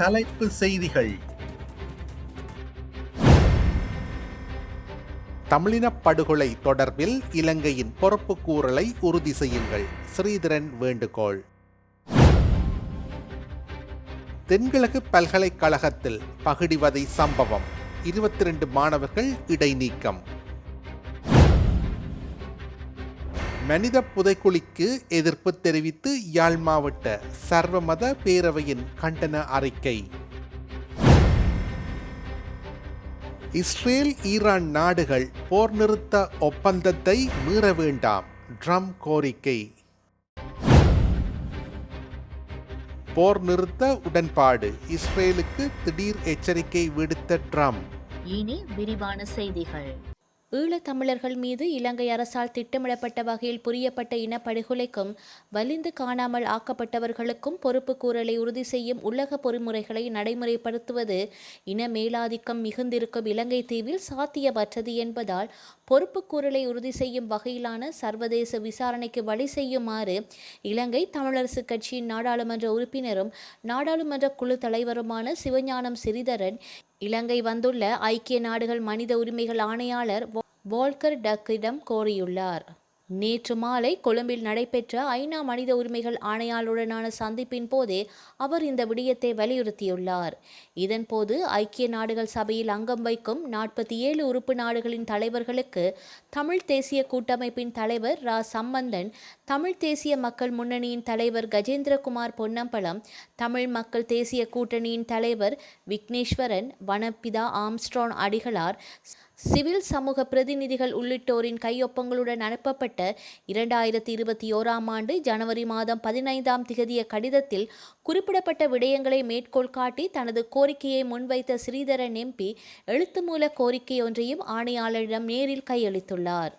தலைப்பு செய்திகள். தமிழினப் படுகொலை தொடர்பில் இலங்கையின் பொறுப்புக்கூறலை உறுதி செய்யுங்கள். ஸ்ரீதரன் வேண்டுகோள். தென்கிழக்கு பல்கலைக்கழகத்தில் பகிடிவதை சம்பவம். இருபத்தி ரெண்டு மாணவர்கள் இடைநீக்கம். மனித புதைக்குழிக்கு எதிர்ப்பு தெரிவித்து யாழ் மாவட்ட சர்வமத பேரவையின் கண்டன அறிக்கை. இஸ்ரேல் ஈரான் நாடுகள் போர் நிறுத்த ஒப்பந்தத்தை மீற வேண்டாம் ட்ரம் கோரிக்கை. போர் நிறுத்த உடன்பாடு இஸ்ரேலுக்கு திடீர் எச்சரிக்கை விடுத்த ட்ரம். இனி விரிவான செய்திகள். ஈழத்தமிழர்கள் மீது இலங்கை அரசால் திட்டமிடப்பட்ட வகையில் புரியப்பட்ட இனப்படுகொலைக்கும் வலிந்து காணாமல் ஆக்கப்பட்டவர்களுக்கும் பொறுப்பு கூறலை உறுதி செய்யும் உலக பொறிமுறைகளை நடைமுறைப்படுத்துவது இன மேலாதிக்கம் மிகுந்திருக்கும் இலங்கை தீவில் சாத்தியமற்றது என்பதால் பொறுப்பு கூறலை உறுதி செய்யும் வகையிலான சர்வதேச விசாரணைக்கு வழி செய்யுமாறு இலங்கை தமிழரசு கட்சியின் நாடாளுமன்ற உறுப்பினரும் நாடாளுமன்ற குழு தலைவருமான சிவஞானம் சிறிதரன் இலங்கை வந்துள்ள ஐக்கிய நாடுகள் மனித உரிமைகள் ஆணையாளர் வால்கர் டக்கிடம் கோரியுள்ளார். நேற்று மாலை கொழும்பில் நடைபெற்ற ஐநா மனித உரிமைகள் ஆணையாளருடனான சந்திப்பின் போதே அவர் இந்த விடயத்தை வலியுறுத்தியுள்ளார். இதன்போது ஐக்கிய நாடுகள் சபையில் அங்கம் வைக்கும் நாற்பத்தி ஏழு உறுப்பு நாடுகளின் தலைவர்களுக்கு தமிழ் தேசிய கூட்டமைப்பின் தலைவர் ரா. சம்பந்தன் தமிழ் தேசிய மக்கள் முன்னணியின் தலைவர் கஜேந்திரகுமார் பொன்னம்பலம் தமிழ் மக்கள் தேசிய கூட்டணியின் தலைவர் விக்னேஸ்வரன் வனப்பிதா ஆம்ஸ்ட்ரான் அடிகளார் சிவில் சமூக பிரதிநிதிகள் உள்ளிட்டோரின் கையொப்பங்களுடன் அனுப்பப்பட்ட இரண்டாயிரத்தி இருபத்தி ஓராம் ஆண்டு ஜனவரி மாதம் பதினைந்தாம் திகதிய கடிதத்தில் குறிப்பிடப்பட்ட விடயங்களை மேற்கோள் காட்டி தனது கோரிக்கையை முன்வைத்த ஸ்ரீதரன் எம்பி எழுத்து மூல கோரிக்கை ஒன்றையும் ஆணையாளரிடம் நேரில் கையளித்துள்ளார்.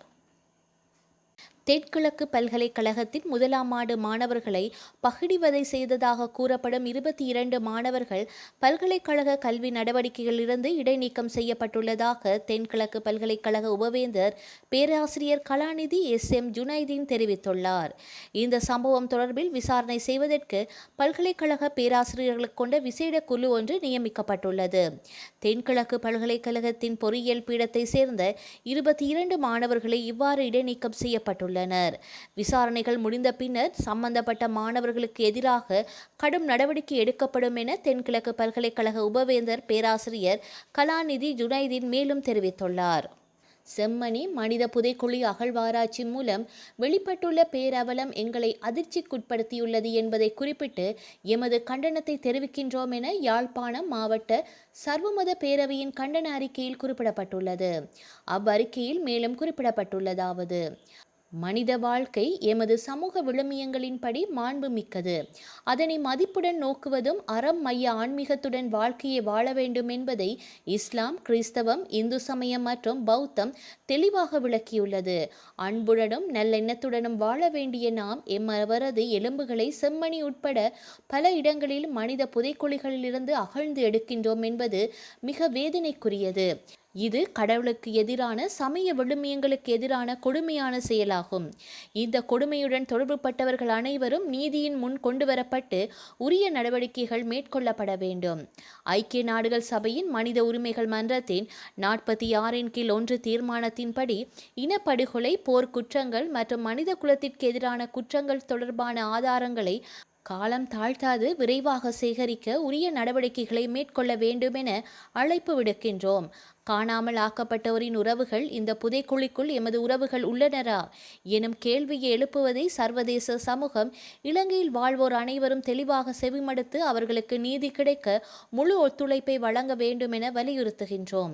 தென்கிழக்கு பல்கலைக்கழகத்தின் முதலாம் ஆண்டு மாணவர்களை பகிடிவதை செய்ததாக கூறப்படும் இருபத்தி இரண்டு மாணவர்கள் பல்கலைக்கழக கல்வி நடவடிக்கைகளிலிருந்து இடைநீக்கம் செய்யப்பட்டுள்ளதாக தென்கிழக்கு பல்கலைக்கழக உபவேந்தர் பேராசிரியர் கலாநிதி எஸ். எம். ஜுனைதீன் தெரிவித்துள்ளார். இந்த சம்பவம் தொடர்பில் விசாரணை செய்வதற்கு பல்கலைக்கழக பேராசிரியர்கள் கொண்ட விசேட குழு ஒன்று நியமிக்கப்பட்டுள்ளது. தென்கிழக்கு பல்கலைக்கழகத்தின் பொறியியல் பீடத்தை சேர்ந்த இருபத்தி இரண்டு மாணவர்களை இவ்வாறு இடைநீக்கம் உள்ளனர். விசாரணைகள் முடிந்த பின்னர் சம்பந்தப்பட்ட மாணவர்களுக்கு எதிராக கடும் நடவடிக்கை எடுக்கப்படும் என தென்கிழக்கு பல்கலைக்கழக உபவேந்தர் பேராசிரியர் கலாநிதி ஜுனைதீன் மேலும் தெரிவித்துள்ளார். செம்மணி மனித புதைக்குழி அகழ்வாராய்ச்சி மூலம் வெளிப்பட்டுள்ள பேரவலம் எங்களை அதிர்ச்சிக்குட்படுத்தியுள்ளது என்பதை குறிப்பிட்டு எமது கண்டனத்தை தெரிவிக்கின்றோம் என யாழ்ப்பாணம் மாவட்ட சர்வமத பேரவையின் கண்டன அறிக்கையில் குறிப்பிடப்பட்டுள்ளது. அவ்வறிக்கையில் மேலும் குறிப்பிடப்பட்டுள்ளதாவது. மனித வாழ்க்கை எமது சமூக விழுமியங்களின்படி மாண்பு மிக்கது அதனை மதிப்புடன் நோக்குவதும் அறம் மைய ஆன்மீகத்துடன் வாழ்க்கையை வாழ வேண்டும் என்பதை இஸ்லாம் கிறிஸ்தவம் இந்து சமயம் மற்றும் பௌத்தம் தெளிவாக விளக்கியுள்ளது. அன்புடனும் நல்லெண்ணத்துடனும் வாழ வேண்டிய நாம் எம்மவரது எலும்புகளை செம்மணி உட்பட பல இடங்களில் மனித புதைக்குழிகளிலிருந்து அகழ்ந்து எடுக்கின்றோம் என்பது மிக வேதனைக்குரியது. இது கடவுளுக்கு எதிரான சமய விழுமியங்களுக்கு எதிரான கொடுமையான செயலாகும். இந்த கொடுமையுடன் தொடர்புபட்டவர்கள் அனைவரும் நீதியின் முன் கொண்டு வரப்பட்டு உரிய நடவடிக்கைகள் மேற்கொள்ளப்பட வேண்டும். ஐக்கிய நாடுகள் சபையின் மனித உரிமைகள் மன்றத்தின் நாற்பத்தி ஆறின் கீழ் ஒன்று தீர்மானத்தின்படி இனப்படுகொலை போர்க்குற்றங்கள் மற்றும் மனித குலத்திற்கு எதிரான குற்றங்கள் தொடர்பான ஆதாரங்களை காலம் தாழ்த்தாது விரைவாக சேகரிக்க உரிய நடவடிக்கைகளை மேற்கொள்ள வேண்டும் என அழைப்பு விடுக்கின்றோம். காணாமல் ஆக்கப்பட்டோரின் உறவுகள் இந்த புதைக்குழிக்குள் எமது உறவுகள் உள்ளனரா? எனும் கேள்வியை எழுப்புவதை சர்வதேச சமூகம். இலங்கையில் வாழ்வோர் அனைவரும் தெளிவாக செவிமடுத்து அவர்களுக்கு நீதி கிடைக்க முழு ஒத்துழைப்பை வழங்க வேண்டும் என வலியுறுத்துகின்றோம்.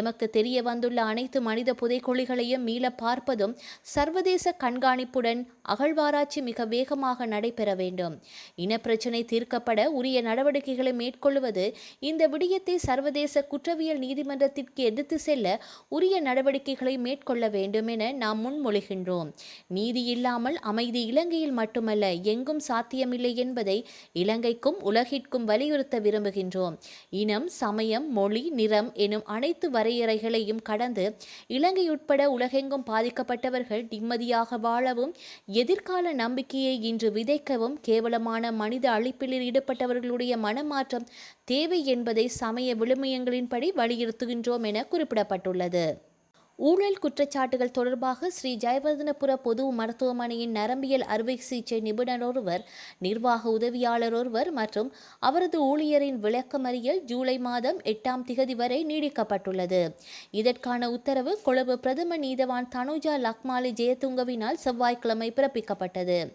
எமக்கு தெரிய வந்துள்ள அனைத்து மனித புதைக்குழிகளையும் மீள பார்ப்பதும் சர்வதேச கண்காணிப்புடன் அகழ்வாராய்ச்சி மிக வேகமாக நடைபெற வேண்டும். இனப்பிரச்சினை தீர்க்கப்பட உரிய நடவடிக்கைகளை மேற்கொள்வது இந்த விடயத்தை சர்வதேச குற்றவியல் நீதிமன்றத்திற்கு நீதிமன்றத்திற்கு எதிர்த்து செல்ல உரிய நடவடிக்கைகளை மேற்கொள்ள வேண்டும் என நாம் முன்மொழிகின்றோம். நீதி இல்லாமல் அமைதி இலங்கையில் மட்டுமல்ல எங்கும் சாத்தியமில்லை என்பதை இலங்கைக்கும் உலகிற்கும் வலியுறுத்த விரும்புகின்றோம். இனம் சமயம் மொழி நிறம் எனும் அனைத்து வரையறைகளையும் கடந்து இலங்கை உட்பட உலகெங்கும் பாதிக்கப்பட்டவர்கள் நிம்மதியாக வாழவும் எதிர்கால நம்பிக்கையை இன்று விதைக்கவும் கேவலமான மனித அழிப்பில் ஈடுபட்டவர்களுடைய மனமாற்றம் தேவை என்பதை சமய விழுமியங்களின்படி வலியுறுத்துகின்றோம். என குறிப்பிடப்பட்டுள்ளது. ஊழல் குற்றச்சாட்டுகள் தொடர்பாக ஸ்ரீ ஜெயவர்தனபுர பொது மருத்துவமனையின் நரம்பியல் அறுவை சிகிச்சை நிபுணர் ஒருவர் நிர்வாக உதவியாளர் ஒருவர் மற்றும் அவரது ஊழியரின் விளக்கமறியல் ஜூலை மாதம் எட்டாம் திகதி வரை நீடிக்கப்பட்டுள்ளது. இதற்கான உத்தரவு கொழும்பு பிரதம நீதவான் தனுஜா லக்மாலி ஜெயதுங்கவினால் செவ்வாய்க்கிழமை பிறப்பிக்கப்பட்டது.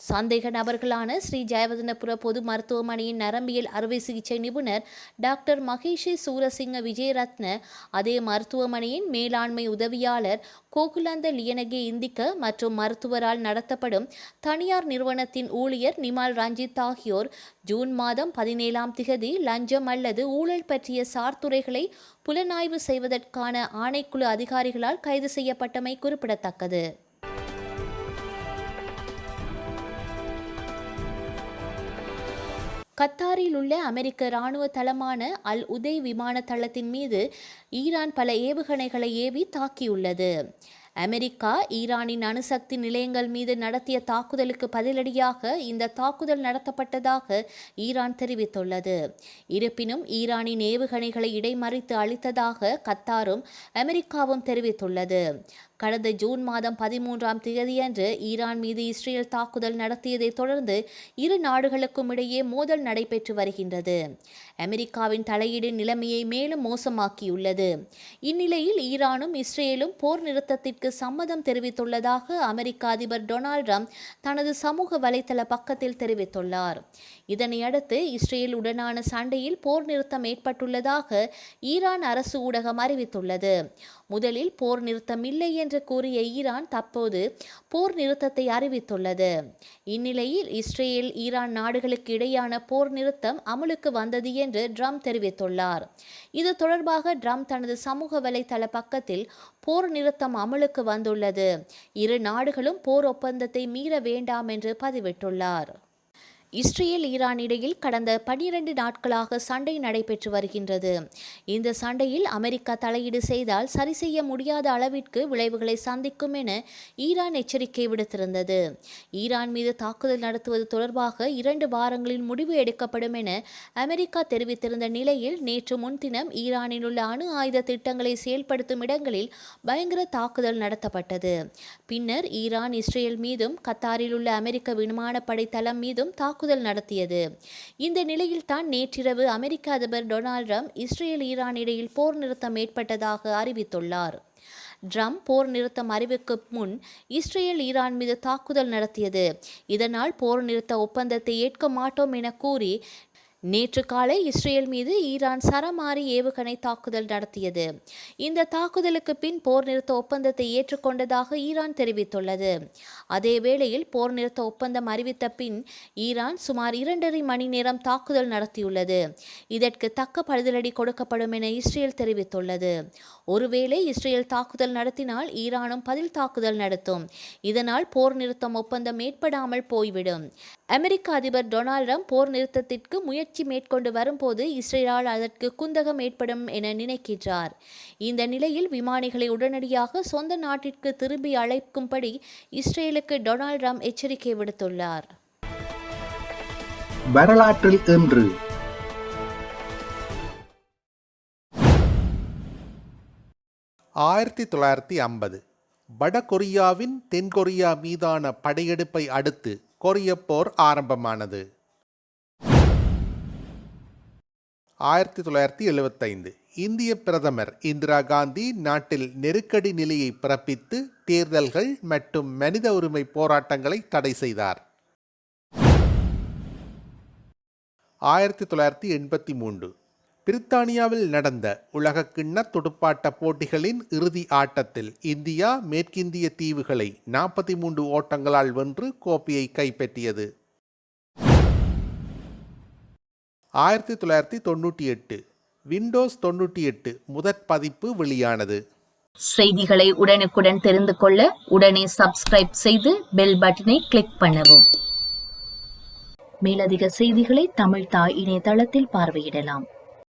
சந்தேக நபர்களான ஸ்ரீ ஜெயவர்தனபுர பொது மருத்துவமனையின் நரம்பியல் அறுவை சிகிச்சை நிபுணர் டாக்டர் மகேஷி சூரசிங்க விஜயரத்ன அதே மருத்துவமனையின் மேலாண்மை உதவியாளர் கோகுலந்த லியனகே இந்திக்க மற்றும் மருத்துவரால் நடத்தப்படும் தனியார் நிறுவனத்தின் ஊழியர் நிமால் ரஞ்சித் ஆகியோர் ஜூன் மாதம் பதினேழாம் திகதி லஞ்சம் அல்லது ஊழல் பற்றிய சார்துறைகளை புலனாய்வு செய்வதற்கான ஆணைக்குழு அதிகாரிகளால் கைது செய்யப்பட்டமை குறிப்பிடத்தக்கது. கத்தாரில் உள்ள அமெரிக்க இராணுவ தளமான அல் உதை விமான தளத்தின் மீது ஈரான் பல ஏவுகணைகளை ஏவி தாக்கியுள்ளது. அமெரிக்கா ஈரானின் அணுசக்தி நிலையங்கள் மீது நடத்திய தாக்குதலுக்கு பதிலடியாக இந்த தாக்குதல் நடத்தப்பட்டதாக ஈரான் தெரிவித்துள்ளது. இருப்பினும் ஈரானின் ஏவுகணைகளை இடைமறித்து அளித்ததாக கத்தாரும் அமெரிக்காவும் தெரிவித்துள்ளது. கடந்த ஜூன் மாதம் பதிமூன்றாம் தேதியன்று ஈரான் மீது இஸ்ரேல் தாக்குதல் நடத்தியதைத் தொடர்ந்து இரு நாடுகளுக்கும் இடையே மோதல் நடைபெற்று வருகின்றது. அமெரிக்காவின் தலையீடு நிலைமையை மேலும் மோசமாக்கியுள்ளது. இந்நிலையில் ஈரானும் இஸ்ரேலும் போர் நிறுத்தத்திற்கு சம்மதம் தெரிவித்துள்ளதாக அமெரிக்க அதிபர் டொனால்ட் ட்ரம்ப் தனது சமூக வலைதள பக்கத்தில் தெரிவித்துள்ளார். இதனையடுத்து இஸ்ரேல் உடனான சண்டையில் போர் நிறுத்தம் ஏற்பட்டுள்ளதாக ஈரான் அரசு ஊடகம் அறிவித்துள்ளது. முதலில் போர் நிறுத்தம் இல்லை என்று கூறிய ஈரான் தற்போது போர் நிறுத்தத்தை அறிவித்துள்ளது. இந்நிலையில் இஸ்ரேல் ஈரான் நாடுகளுக்கு இடையான போர் நிறுத்தம் அமலுக்கு வந்தது என்று ட்ரம்ப் தெரிவித்துள்ளார். இது தொடர்பாக ட்ரம்ப் தனது சமூக வலைதள பக்கத்தில் போர் நிறுத்தம் அமலுக்கு வந்துள்ளது. இரு நாடுகளும் போர் ஒப்பந்தத்தை மீற வேண்டாம் என்று பதிவிட்டுள்ளார். இஸ்ரேல் ஈரான் இடையில் கடந்த பனிரெண்டு நாட்களாக சண்டை நடைபெற்று வருகின்றது. இந்த சண்டையில் அமெரிக்கா தலையீடு செய்தால் சரி செய்ய முடியாத அளவிற்கு விளைவுகளை சந்திக்கும் என ஈரான் எச்சரிக்கை விடுத்திருந்தது. ஈரான் மீது தாக்குதல் நடத்துவது தொடர்பாக இரண்டு வாரங்களில் முடிவு எடுக்கப்படும் என அமெரிக்கா தெரிவித்திருந்த நிலையில் நேற்று முன்தினம் ஈரானில் உள்ள அணு ஆயுத திட்டங்களை செயல்படுத்தும் இடங்களில் பயங்கர தாக்குதல் நடத்தப்பட்டது. பின்னர் ஈரான் இஸ்ரேல் மீதும் கத்தாரில் உள்ள அமெரிக்க விமானப்படை தளம் மீதும் தாக்குதல் நடத்தியது. இந்த நிலையில் தான் நேற்றிரவு அமெரிக்க அதிபர் டொனால்ட் ட்ரம்ப் இஸ்ரேல் ஈரான் இடையில் போர் நிறுத்தம் ஏற்பட்டதாக அறிவித்துள்ளார். ட்ரம்ப் போர் நிறுத்தம் அறிவிக்கு முன் இஸ்ரேல் ஈரான் மீது தாக்குதல் நடத்தியது. இதனால் போர் நிறுத்த ஒப்பந்தத்தை ஏற்க மாட்டோம் என கூறி நேற்று காலை இஸ்ரேல் மீது ஈரான் சரமாரி ஏவுகணை தாக்குதல் நடத்தியது. இந்த தாக்குதலுக்கு பின் போர் நிறுத்த ஒப்பந்தத்தை ஏற்றுக்கொண்டதாக ஈரான் தெரிவித்துள்ளது. அதே வேளையில் போர் நிறுத்த ஒப்பந்தம் அறிவித்த பின் ஈரான் சுமார் இரண்டரை மணி நேரம் தாக்குதல் நடத்தியுள்ளது. இதற்கு தக்க பதிலடி கொடுக்கப்படும் என இஸ்ரேல் தெரிவித்துள்ளது. ஒருவேளை இஸ்ரேல் தாக்குதல் நடத்தினால் ஈரானும் பதில் தாக்குதல் நடத்தும். இதனால் போர் நிறுத்தம் ஒப்பந்தம் ஏற்படாமல் போய்விடும். அமெரிக்க அதிபர் டொனால்ட் ட்ரம்ப் போர் நிறுத்தத்திற்கு முயற்சி மேற்கொண்டு வரும்போது இஸ்ரேலால் அதற்கு குந்தகம் ஏற்படும் என நினைக்கின்றார். இந்த நிலையில் விமானிகளை உடனடியாக சொந்த நாட்டிற்கு திரும்பி அழைக்கும்படி இஸ்ரேலுக்கு டொனால்ட் ட்ரம்ப் எச்சரிக்கை விடுத்துள்ளார். வரலாற்றில் இன்று. ஆயிரத்தி தொள்ளாயிரத்தி ஐம்பது. வடகொரியாவின் தென்கொரியா மீதான படையெடுப்பை அடுத்து கொரியப் போர் ஆரம்பமானது. ஆயிரத்தி தொள்ளாயிரத்தி எழுபத்தைந்து இந்திய பிரதமர் இந்திரா காந்தி நாட்டில் நெருக்கடி நிலையை பிறப்பித்து தேர்தல்கள் மற்றும் மனித உரிமை போராட்டங்களை தடை செய்தார். ஆயிரத்தி தொள்ளாயிரத்தி எண்பத்தி மூன்று. பிரித்தானியாவில் நடந்த உலகக்கிண்ண துடுப்பாட்ட போட்டிகளின் இறுதி ஆட்டத்தில் இந்தியா மேற்கிந்திய தீவுகளை நாற்பத்தி மூன்று ஓட்டங்களால் வென்று கோப்பையை கைப்பற்றியது. ஆயிரத்தி தொள்ளாயிரத்தி தொண்ணூற்றி எட்டு. விண்டோஸ் தொண்ணூற்றி எட்டு முதற் பதிப்பு வெளியானது. செய்திகளை உடனுக்குடன் தெரிந்து கொள்ள உடனே சப்ஸ்கிரைப் செய்து பெல் பட்டனை கிளிக் பண்ணவும். மேலதிக செய்திகளை தமிழ் தாய் இணையதளத்தில் பார்வையிடலாம்.